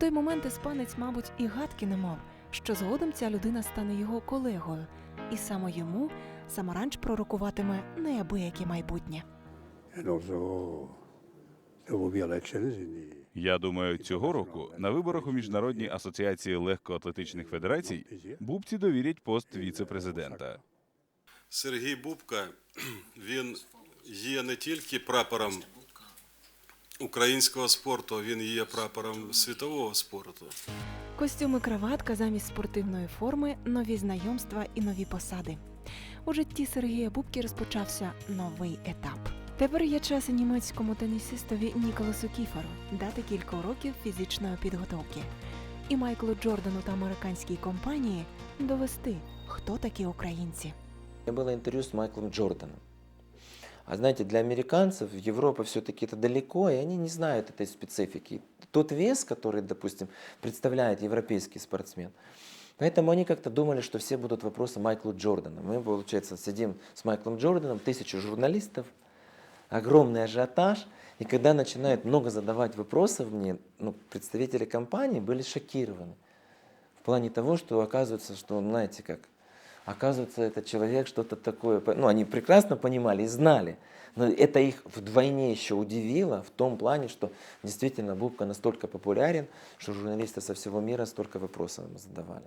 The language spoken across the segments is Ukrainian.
той момент іспанець, мабуть, і гадки не мав, що згодом ця людина стане його колегою, і саме йому Самаранч пророкуватиме неабияке майбутнє. Я думаю, цього року на виборах у міжнародній асоціації легкоатлетичних федерацій бубці довірять пост віце-президента. Сергій Бубка він є не тільки прапором українського спорту, він є прапором світового спорту. Костюми краватка замість спортивної форми, нові знайомства і нові посади. У житті Сергія Бубки розпочався новий етап. Тепер є час німецькому тенісистові Ніколасу Кіферу дати кілька уроків фізичної підготовки. І Майклу Джордану та американській компанії довести, хто такі українці. У меня было интервью с Майклом Джорданом. А знаете, для американцев Европа все-таки это далеко, и они не знают этой специфики. Тот вес, который, допустим, представляет европейский спортсмен, Поэтому они как-то думали, что все будут вопросы Майклу Джордану. Мы, получается, сидим с Майклом Джорданом, тысячу журналистов, огромный ажиотаж. И когда начинают много задавать вопросов мне, ну, представители компании были шокированы. В плане того, что оказывается, что, знаете как, оказывается, этот человек что-то такое, по- ну, они прекрасно понимали и знали, но это их вдвойне еще удивило в том плане, что действительно Бубка настолько популярен, что журналисты со всего мира столько вопросов ему задавали.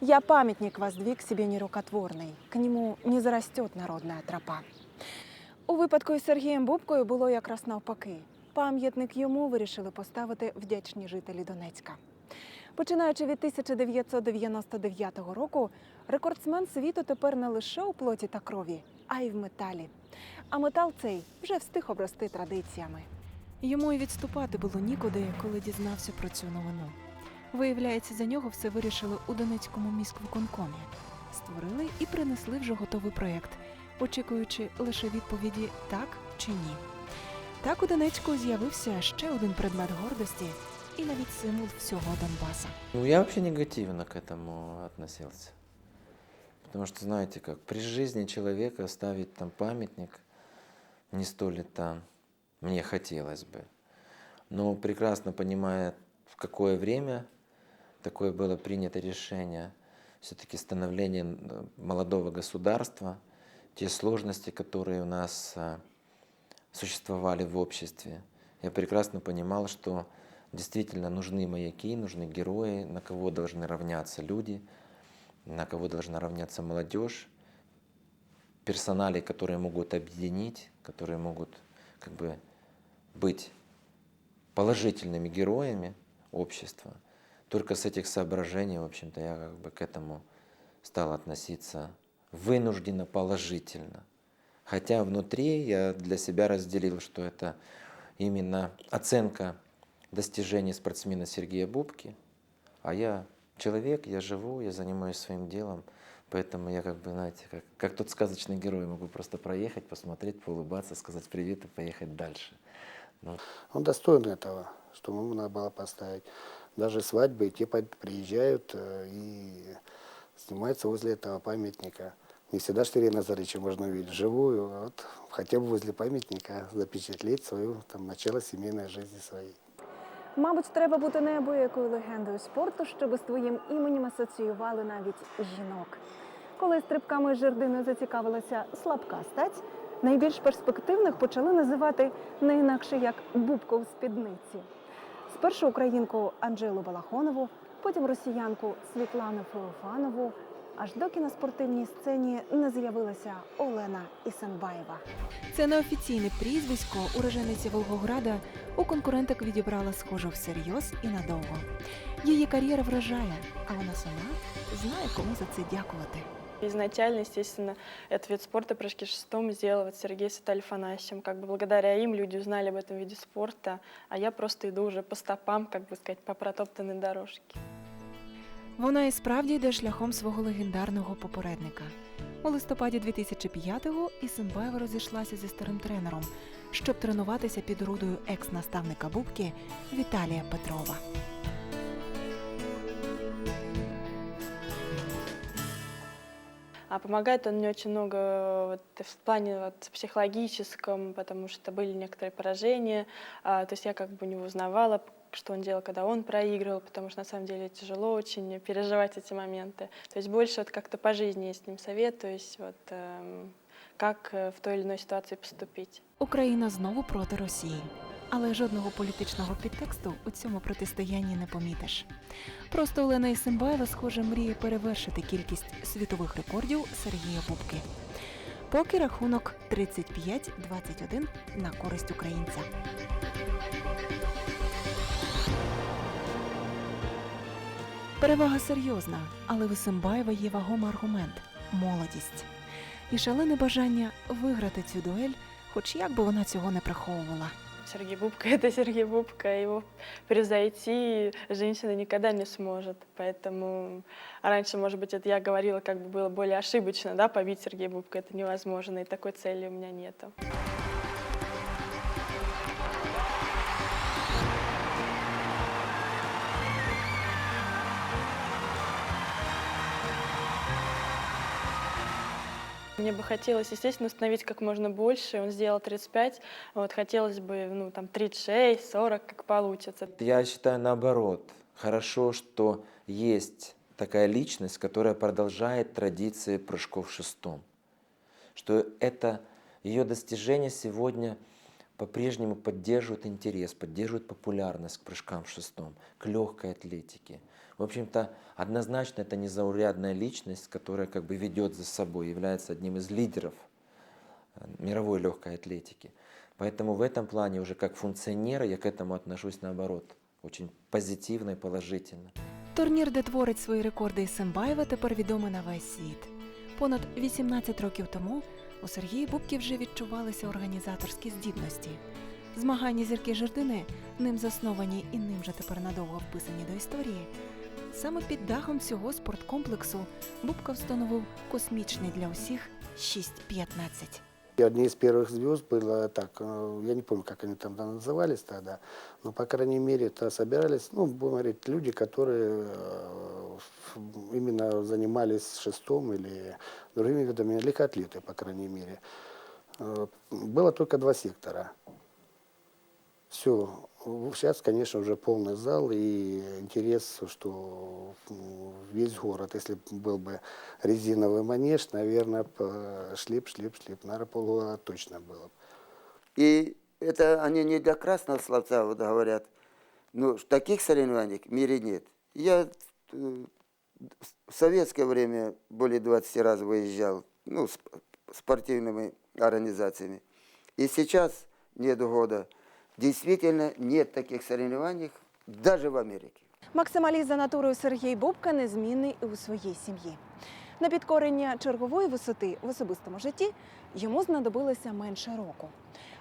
Я памятник воздвиг себе нерукотворний, к нему не зарастет народная тропа. У випадку із Сергієм Бубкою було якраз навпаки. Пам'ятник йому вирішили поставити вдячні жителі Донецька. Починаючи від 1999 року, рекордсмен світу тепер не лише у плоті та крові, а й в металі. А метал цей вже встиг обрости традиціями. Йому й відступати було нікуди, коли дізнався про цю новину. Виявляється, за нього все вирішили у Донецькому міськвиконкомі. Створили і принесли вже готовий проєкт, очікуючи лише відповіді так чи ні. Так у Донецьку з'явився ще один предмет гордості і навіть символ всього Донбаса. Ну, я вообще негативно к этому относился. Потому что, знаете, как при жизни человека ставить там памятник не столь это мне хотелось бы. Но прекрасно понимая, в какое время такое было принято решение, все-таки становление молодого государства, те сложности, которые у нас а, существовали в обществе, я прекрасно понимал, что действительно нужны маяки, нужны герои, на кого должны равняться люди, на кого должна равняться молодежь, персонали, которые могут объединить, которые могут как бы быть положительными героями общества. Только с этих соображений, в общем-то, я как бы к этому стал относиться вынужденно положительно. Хотя внутри я для себя разделил, что это именно оценка достижений спортсмена Сергея Бубки, а я человек, я живу, я занимаюсь своим делом, поэтому я как бы, знаете, как, как тот сказочный герой, могу просто проехать, посмотреть, поулыбаться, сказать привет и поехать дальше. Ну, Он достоин этого, что ему надо было поставить. Даже свадьбы, те приезжают э, и снимаются возле этого памятника. Не всегда Штыря Назарыча можно увидеть вживую, а вот хотя бы возле памятника запечатлеть свое там, начало семейной жизни своей. Мабуть, треба бути неабиякою легендою спорту, щоб з твоїм іменем асоціювали навіть жінок. Коли стрибками з зацікавилася слабка стать, найбільш перспективних почали називати не інакше як бубко в спідниці. Спершу українку Анжелу Балахонову, потім росіянку Світлану Феофанову, аж доки на спортивній сцені не з'явилася Олена Ісенбаєва. Це неофіційне прізвисько урожениця Волгограда у конкуренток відібрала схоже всерйоз і надовго. Її кар'єра вражає, а вона сама знає, кому за це дякувати. Изначально, естественно, этот вид спорта прыжки шестом сделал вот Сергей с Виталий Афанасьевым. Как бы благодаря им люди узнали об этом виде спорта, а я просто иду уже по стопам, как бы сказать, по протоптанной дорожке. Вона і справді йде шляхом свого легендарного попередника. У листопаді 2005-го Ісимбаєва розійшлася зі старим тренером, щоб тренуватися під рудою екс-наставника Бубки Віталія Петрова. А помогает он мне очень много вот, в плане вот, психологическом, потому что были некоторые поражения. а, то есть я как бы не узнавала, что он делал, когда он проигрывал, потому что на самом деле тяжело очень переживать эти моменты. То есть больше вот как-то по жизни я с ним советуюсь, вот эм, как э, в той или иной ситуации поступить. Україна знову проти Росії. Але жодного політичного підтексту у цьому протистоянні не помітиш. Просто Олена Ісимбаєва, схоже, мріє перевершити кількість світових рекордів Сергія Бубки. Поки рахунок 35-21 на користь українця. Перевага серйозна, але в Ісимбаєва є вагомий аргумент молодість і шалене бажання виграти цю дуель, хоч як би вона цього не приховувала. Сергей Бубка — это Сергей Бубка, его превзойти женщина никогда не сможет. Поэтому раньше, может быть, это я говорила, как бы было более ошибочно, да, побить Сергея Бубка, это невозможно, и такой цели у меня нету. Мне бы хотелось, естественно, установить как можно больше. Он сделал 35, вот хотелось бы, ну, там, 36, 40, как получится. Я считаю наоборот. Хорошо, что есть такая личность, которая продолжает традиции прыжков в шестом. Что это ее достижения сегодня по-прежнему поддерживают интерес, поддерживают популярность к прыжкам в шестом, к легкой атлетике. В общем-то, однозначно это незаурядная личность, которая как бы ведет за собой, является одним из лидеров э, мировой легкой атлетики. Поэтому в этом плане уже как функционера я к этому отношусь наоборот, очень позитивно и положительно. Турнір, де творить свої рекорди Ісимбаєва, тепер відомий на весь світ. Понад 18 років тому у Сергії Бубки вже відчувалися організаторські здібності. Змагання зірки жердини, ним засновані і ним же тепер надовго вписані до історії. Саме під дахом цього спорткомплексу Бубка встановив космічний для усіх 6.15. И одни из первых звезд было так, э, я не помню, как они там назывались тогда, но, по крайней мере, то собирались, ну, будем говорить, люди, которые э, именно занимались шестом или другими видами, легкоатлеты, по крайней мере. Э, Было только два сектора. Все. Сейчас, конечно, уже полный зал и интерес, что весь город, если был бы резиновый манеж, наверное, шлип, шлип, шлип, наверное, полгода точно было. И это они не для красного словца вот говорят. Ну, таких соревнований в мире нет. Я э, в советское время более 20 раз выезжал, ну, с спортивными организациями. И сейчас нет года. Действительно нет таких соревнований даже в Америке. Максималіст за натурою Сергій Бубка незмінний і у своїй сім'ї. На підкорення чергової висоти в особистому житті йому знадобилося менше року.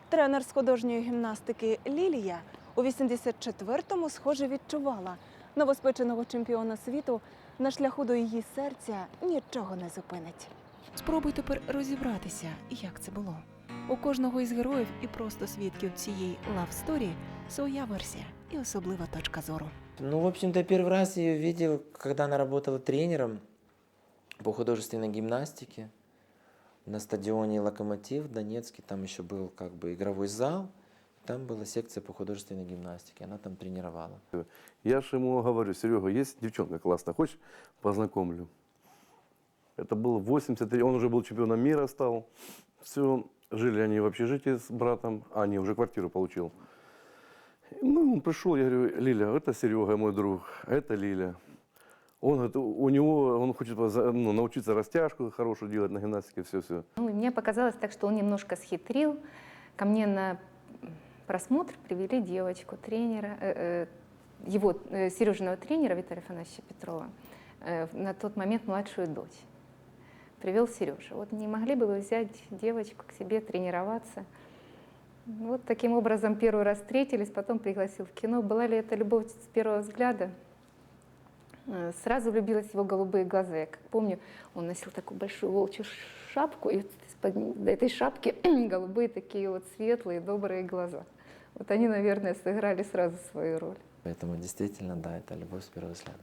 Тренер з художньої гімнастики Лілія у 84-му, схоже, відчувала новоспеченого чемпіона світу на шляху до її серця нічого не зупинить. Спробуй тепер розібратися, як це було. У кожного із героїв і просто свідків цієї лав-сторі своя версія і особлива точка зору. Ну, в общем-то, первый раз я ее видел, когда она работала тренером по художественной гимнастике на стадионе «Локомотив» в Донецке. Там еще был как бы игровой зал, там была секция по художественной гимнастике, она там тренировала. Я же ему говорю, Серега, есть девчонка классная, хочешь, познакомлю? Это был 83, он уже был чемпионом мира стал. Все, жили они в общежитии с братом, а не, уже квартиру получил. Ну, он пришел, я говорю, Лиля, это Серега, мой друг, это Лиля. Он говорит, у него, он хочет ну, научиться растяжку хорошую делать на гимнастике, все-все. Ну, мне показалось так, что он немножко схитрил. Ко мне на просмотр привели девочку, тренера, э, э, его, э, Сережиного тренера Виталия Афанасьевича Петрова, на тот момент младшую дочь. Привел Сережа. Вот не могли бы вы взять девочку к себе тренироваться? Вот таким образом первый раз встретились, потом пригласил в кино. Была ли это любовь с первого взгляда? Э, Сразу влюбилась в его голубые глаза. Я как помню, он носил такую большую волчью шапку, и из-под этой шапки голубые такие вот светлые, добрые глаза. Вот они, наверное, сыграли сразу свою роль. Поэтому действительно, да, это любовь с первого взгляда.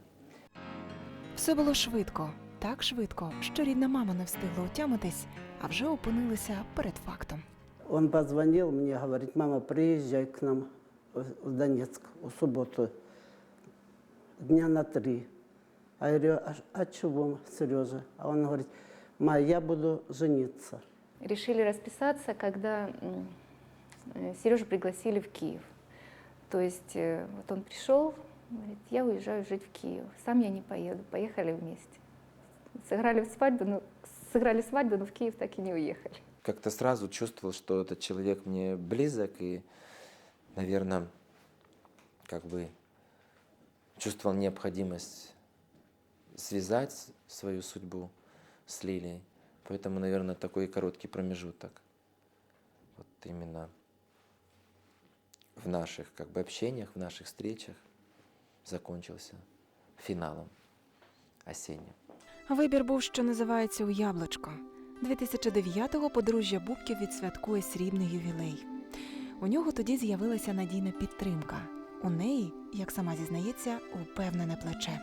Все було швидко, так швидко, що рідна мама не встигла утямитись, а вже опинилися перед фактом. Он позвонил мне, говорит, мама, приезжай к нам в Донецк у субботу, дня на три. А я говорю, а, чего, Сережа? А он говорит, ма, я буду жениться. Решили расписаться, когда Сережу пригласили в Киев. То есть э, вот он пришел, говорит, я уезжаю жить в Киев. Сам я не поеду, поехали вместе. Сыграли свадьбу, но сыграли свадьбу, но в Киев так и не уехали. Как-то сразу чувствовал, что этот человек мне близок и, наверное, как бы чувствовал необходимость связать свою судьбу с Лилией. Поэтому, наверное, такой короткий промежуток. Вот именно в наших как бы общениях, в наших встречах закончился финалом осенним. Вибір був, що називається у яблучко. 2009-го подружжя Бубків відсвяткує срібний ювілей. У нього тоді з'явилася надійна підтримка. У неї, як сама зізнається, упевнене плече.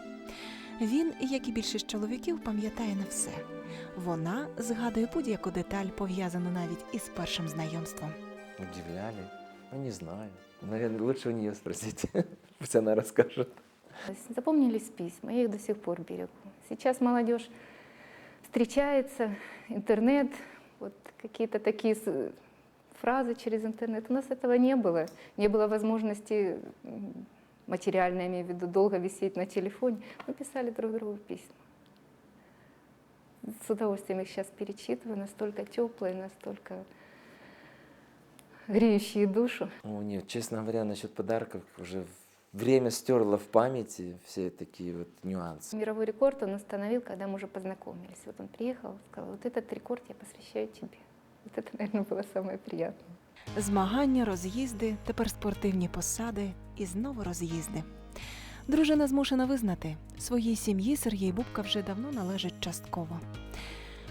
Він, як і більшість чоловіків, пам'ятає на все. Вона згадує будь-яку деталь, пов'язану навіть із першим знайомством. Удивляли? Ну, не знаю. Наверное, лучше у нее спросите. Пусть она расскажет. Запомнились письма, я их до сих пор берегу. Сейчас молодежь встречается, интернет, вот какие-то такие фразы через интернет. У нас этого не было. Не было возможности материально, я имею в виду, долго висеть на телефоне. Мы писали друг другу письма. С удовольствием их сейчас перечитываю, настолько теплые, настолько греющие душу. О, нет, честно говоря, насчет подарков уже время стерло в памяти все такие вот нюансы. Мировой рекорд он установил, когда мы уже познакомились. Вот он приехал, сказал, вот этот рекорд я посвящаю тебе. Вот это, наверное, было самое приятное. Змагання, роз'їзди, тепер спортивні посади і знову роз'їзди. Дружина змушена визнати, своїй сім'ї Сергій Бубка вже давно належить частково.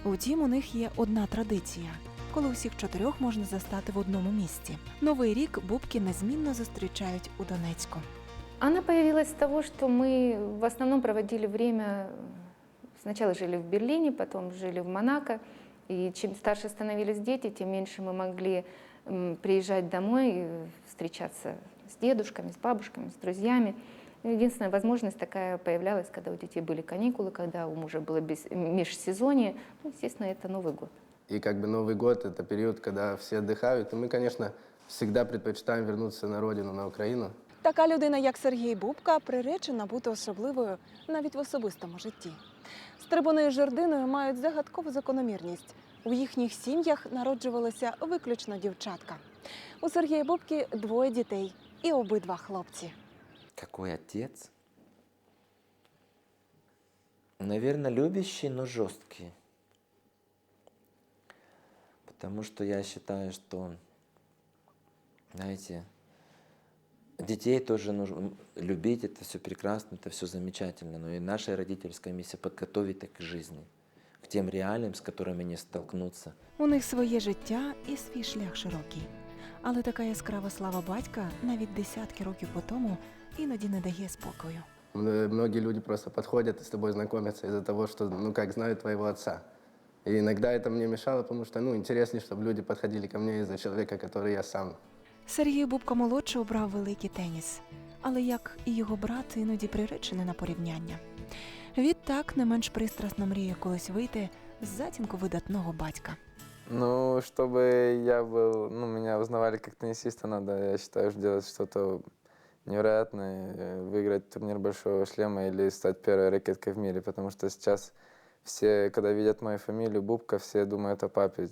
Утім, у них є одна традиція, коли усіх чотирьох можна застати в одному місці. Новий рік Бубки незмінно зустрічають у Донецьку. Она появилась с того, что мы в основном проводили время, сначала жили в Берлине, потом жили в Монако. И чем старше становились дети, тем меньше мы могли приезжать домой, встречаться с дедушками, с бабушками, с друзьями. Единственная возможность такая появлялась, когда у детей были каникулы, когда у мужа было без- межсезонье. Ну, естественно, это Новый год. И как бы Новый год — это период, когда все отдыхают. И мы, конечно, всегда предпочитаем вернуться на родину, на Украину. Така людина, як Сергій Бубка, приречена бути особливою навіть в особистому житті. З трибуною жердиною мають загадкову закономірність. У їхніх сім'ях народжувалися виключно дівчатка. У Сергія Бубки двоє дітей і обидва хлопці. Какой отец? Наверное, любящий, но жесткий. Потому что я считаю, что, знаете, детей тоже нужно любить, это все прекрасно, это все замечательно. Но и наша родительская миссия подготовить их к жизни, к тем реалиям, с которыми они столкнутся. У них своє життя і свій шлях широкий. Але така яскрава слава батька навіть десятки років по тому іноді не дає спокою. М- Многие люди просто подходят и с тобой знакомятся из-за того, что, ну, как знают твоего отца. И иногда это мне мешало, потому что, ну, интереснее, чтобы люди подходили ко мне из-за человека, который я сам. Сергій Бубка молодший обрав великий теніс, але як і його брат, іноді приречений на порівняння. Відтак не менш пристрасно мріє колись вийти з затінку видатного батька. Ну, чтобы я был, ну, меня узнавали как теннисиста, надо, я считаю, делать что-то невероятное, э, выиграть турнир Большого Шлема или стать первой ракеткой в мире, потому что сейчас все, когда видят мою фамилию Бубка, все думают о папе.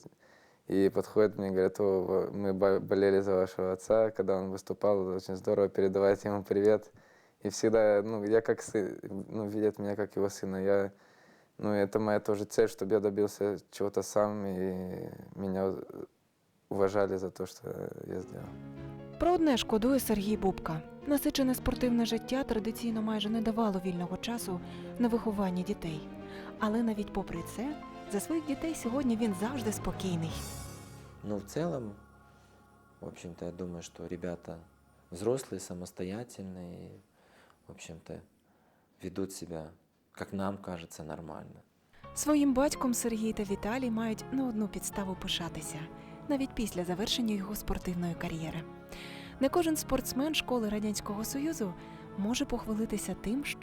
И подходят мне и говорят, о, во- мы ба- болели за вашего отца, когда он выступал, это очень здорово, передавайте ему привет. И всегда, ну, я как сын, ну, видят меня как его сына. Я, ну, это моя тоже цель, чтобы я добился чего-то сам, и меня уважали за то, что я сделал. Про одне шкодує Сергій Бубка. Насичене спортивне життя традиційно майже не давало вільного часу на виховання дітей. Але навіть попри це, за своїх дітей сьогодні він завжди спокійний. Ну, в целом, в общем-то, я думаю, что ребята взрослые, самостоятельные, и, в общем-то, ведут себя, как нам кажется, нормально. Своїм батьком Сергій та Віталій мають не одну підставу пишатися, навіть після завершення його спортивної кар'єри. Не кожен спортсмен школи Радянського Союзу може похвалитися тим, що